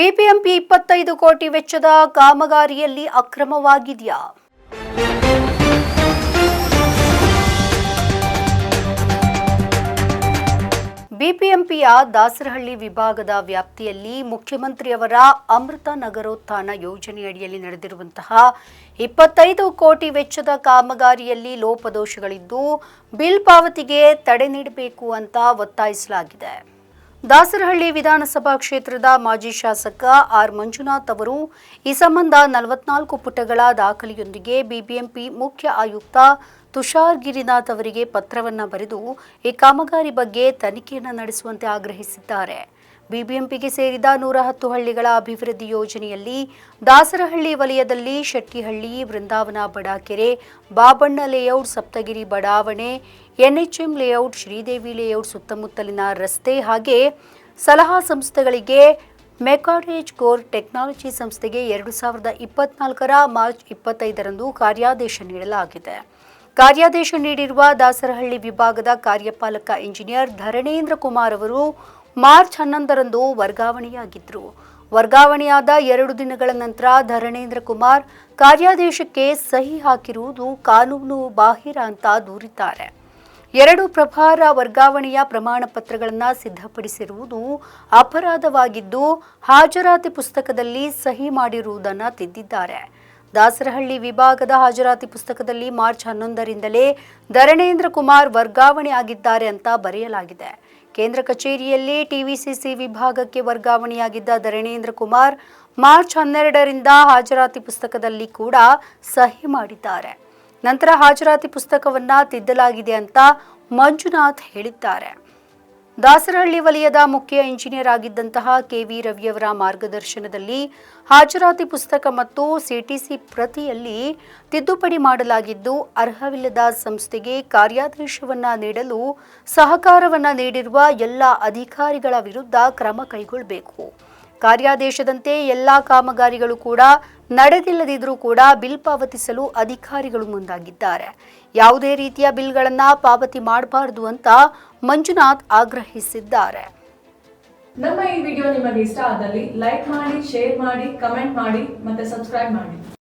BBMP ಇಪ್ಪತ್ತೈದು ಕೋಟಿ ವೆಚ್ಚದ ಕಾಮಗಾರಿಯಲ್ಲಿ ಅಕ್ರಮವಾಗಿದೆಯಾ? ಬಿಬಿಎಂಪಿಯ ದಾಸರಹಳ್ಳಿ ವಿಭಾಗದ ವ್ಯಾಪ್ತಿಯಲ್ಲಿ ಮುಖ್ಯಮಂತ್ರಿಯವರ ಅಮೃತ ನಗರೋತ್ಥಾನ ಯೋಜನೆಯಡಿಯಲ್ಲಿ ನಡೆದಿರುವಂತಹ ಇಪ್ಪತ್ತೈದು ಕೋಟಿ ವೆಚ್ಚದ ಕಾಮಗಾರಿಯಲ್ಲಿ ಲೋಪದೋಷಗಳಿದ್ದು, ಬಿಲ್ ಪಾವತಿಗೆ ತಡೆ ನೀಡಬೇಕು ಅಂತ ಒತ್ತಾಯಿಸಲಾಗಿದೆ. ದಾಸರಹಳ್ಳಿ ವಿಧಾನಸಭಾ ಕ್ಷೇತ್ರದ ಮಾಜಿ ಶಾಸಕ ಆರ್ ಮಂಜುನಾಥ್ ಅವರು ಈ ಸಂಬಂಧ ನಲವತ್ನಾಲ್ಕು ಪುಟಗಳ ದಾಖಲೆಯೊಂದಿಗೆ ಬಿಬಿಎಂಪಿ ಮುಖ್ಯ ಆಯುಕ್ತ ತುಷಾರ್ ಗಿರಿನಾಥ್ ಅವರಿಗೆ ಪತ್ರವನ್ನ ಬರೆದು ಈ ಕಾಮಗಾರಿ ಬಗ್ಗೆ ತನಿಖೆಯನ್ನು ನಡೆಸುವಂತೆ ಆಗ್ರಹಿಸಿದ್ದಾರೆ. ಬಿಬಿಎಂಪಿಗೆ ಸೇರಿದ ನೂರ ಹತ್ತು ಹಳ್ಳಿಗಳ ಅಭಿವೃದ್ಧಿ ಯೋಜನೆಯಲ್ಲಿ ದಾಸರಹಳ್ಳಿ ವಲಯದಲ್ಲಿ ಶೆಟ್ಟಿಹಳ್ಳಿ ಬೃಂದಾವನ ಬಡಾಕೆರೆ, ಬಾಬಣ್ಣ ಲೇಔಟ್, ಸಪ್ತಗಿರಿ ಬಡಾವಣೆ, ಎನ್ಎಚ್ಎಂ ಲೇಔಟ್, ಶ್ರೀದೇವಿ ಲೇಔಟ್ ಸುತ್ತಮುತ್ತಲಿನ ರಸ್ತೆ ಹಾಗೆ ಸಲಹಾ ಸಂಸ್ಥೆಗಳಿಗೆ ಮೆಕಾರೇಜ್ ಕೋರ್ ಟೆಕ್ನಾಲಜಿ ಸಂಸ್ಥೆಗೆ ಎರಡು ಸಾವಿರದ ಇಪ್ಪತ್ನಾಲ್ಕರ ಮಾರ್ಚ್ ಇಪ್ಪತ್ತೈದರಂದು ಕಾರ್ಯಾದೇಶ ನೀಡಲಾಗಿದೆ. ಕಾರ್ಯಾದೇಶ ನೀಡಿರುವ ದಾಸರಹಳ್ಳಿ ವಿಭಾಗದ ಕಾರ್ಯಪಾಲಕ ಇಂಜಿನಿಯರ್ ಧರಣೇಂದ್ರ ಕುಮಾರ್ ಅವರು ಮಾರ್ಚ್ ಹನ್ನೊಂದರಂದು ವರ್ಗಾವಣೆಯಾಗಿದ್ದರು ವರ್ಗಾವಣೆಯಾದ ಎರಡು ದಿನಗಳ ನಂತರ ಧರಣೇಂದ್ರ ಕುಮಾರ್ ಕಾರ್ಯಾದೇಶಕ್ಕೆ ಸಹಿ ಹಾಕಿರುವುದು ಕಾನೂನು ಬಾಹಿರ ಅಂತ ದೂರಿದ್ದಾರೆ. ಎರಡು ಪ್ರಭಾರ ವರ್ಗಾವಣೆಯ ಪ್ರಮಾಣ ಪತ್ರಗಳನ್ನು ಸಿದ್ಧಪಡಿಸಿರುವುದು ಅಪರಾಧವಾಗಿದ್ದು, ಹಾಜರಾತಿ ಪುಸ್ತಕದಲ್ಲಿ ಸಹಿ ಮಾಡಿರುವುದನ್ನು ತಿದ್ದಿದ್ದಾರೆ. ದಾಸರಹಳ್ಳಿ ವಿಭಾಗದ ಹಾಜರಾತಿ ಪುಸ್ತಕದಲ್ಲಿ ಮಾರ್ಚ್ ಹನ್ನೊಂದರಿಂದಲೇ ಧರಣೇಂದ್ರ ಕುಮಾರ್ ವರ್ಗಾವಣೆ ಆಗಿದ್ದಾರೆ ಅಂತ ಬರೆಯಲಾಗಿದೆ. ಕೇಂದ್ರ ಕಚೇರಿಯಲ್ಲಿ ಟಿವಿಸಿಸಿ ವಿಭಾಗಕ್ಕೆ ವರ್ಗಾವಣೆಯಾಗಿದ್ದ ಧರಣೇಂದ್ರ ಕುಮಾರ್ ಮಾರ್ಚ್ ಹನ್ನೆರಡರಿಂದ ಹಾಜರಾತಿ ಪುಸ್ತಕದಲ್ಲಿ ಕೂಡ ಸಹಿ ಮಾಡಿದ್ದಾರೆ. ನಂತರ ಹಾಜರಾತಿ ಪುಸ್ತಕವನ್ನ ತಿದ್ದಲಾಗಿದೆ ಅಂತ ಮಂಜುನಾಥ್ ಹೇಳಿದ್ದಾರೆ. ದಾಸರಹಳ್ಳಿ ವಲಯದ ಮುಖ್ಯ ಇಂಜಿನಿಯರ್ ಆಗಿದ್ದಂತಹ ಕೆವಿ ರವಿಯವರ ಮಾರ್ಗದರ್ಶನದಲ್ಲಿ ಹಾಜರಾತಿ ಪುಸ್ತಕ ಮತ್ತು ಸಿಟಿಸಿ ಪ್ರತಿಯಲ್ಲಿ ತಿದ್ದುಪಡಿ ಮಾಡಲಾಗಿದ್ದು, ಅರ್ಹವಿಲ್ಲದ ಸಂಸ್ಥೆಗೆ ಕಾರ್ಯಾದೇಶವನ್ನ ನೀಡಲು ಸಹಕಾರವನ್ನ ನೀಡಿರುವ ಎಲ್ಲ ಅಧಿಕಾರಿಗಳ ವಿರುದ್ಧ ಕ್ರಮ ಕೈಗೊಳ್ಳಬೇಕು. ಕಾರ್ಯಾದೇಶದಂತೆ ಎಲ್ಲಾ ಕಾಮಗಾರಿಗಳು ಕೂಡ ನಡೆದಿಲ್ಲದಿದ್ರೂ ಕೂಡ ಬಿಲ್ ಪಾವತಿಸಲು ಅಧಿಕಾರಿಗಳು ಮುಂದಾಗಿದ್ದಾರೆ. ಯಾವುದೇ ರೀತಿಯ ಬಿಲ್ಗಳನ್ನ ಪಾವತಿ ಮಾಡಬಾರದು ಅಂತ ಮಂಜುನಾಥ್ ಆಗ್ರಹಿಸಿದ್ದಾರೆ. ನಮ್ಮ ಈ ವಿಡಿಯೋ ನಿಮಗೆ ಇಷ್ಟ ಆದಲ್ಲಿ ಲೈಕ್ ಮಾಡಿ, ಶೇರ್ ಮಾಡಿ, ಕಮೆಂಟ್ ಮಾಡಿ ಮತ್ತೆ ಸಬ್ಸ್ಕ್ರೈಬ್ ಮಾಡಿ.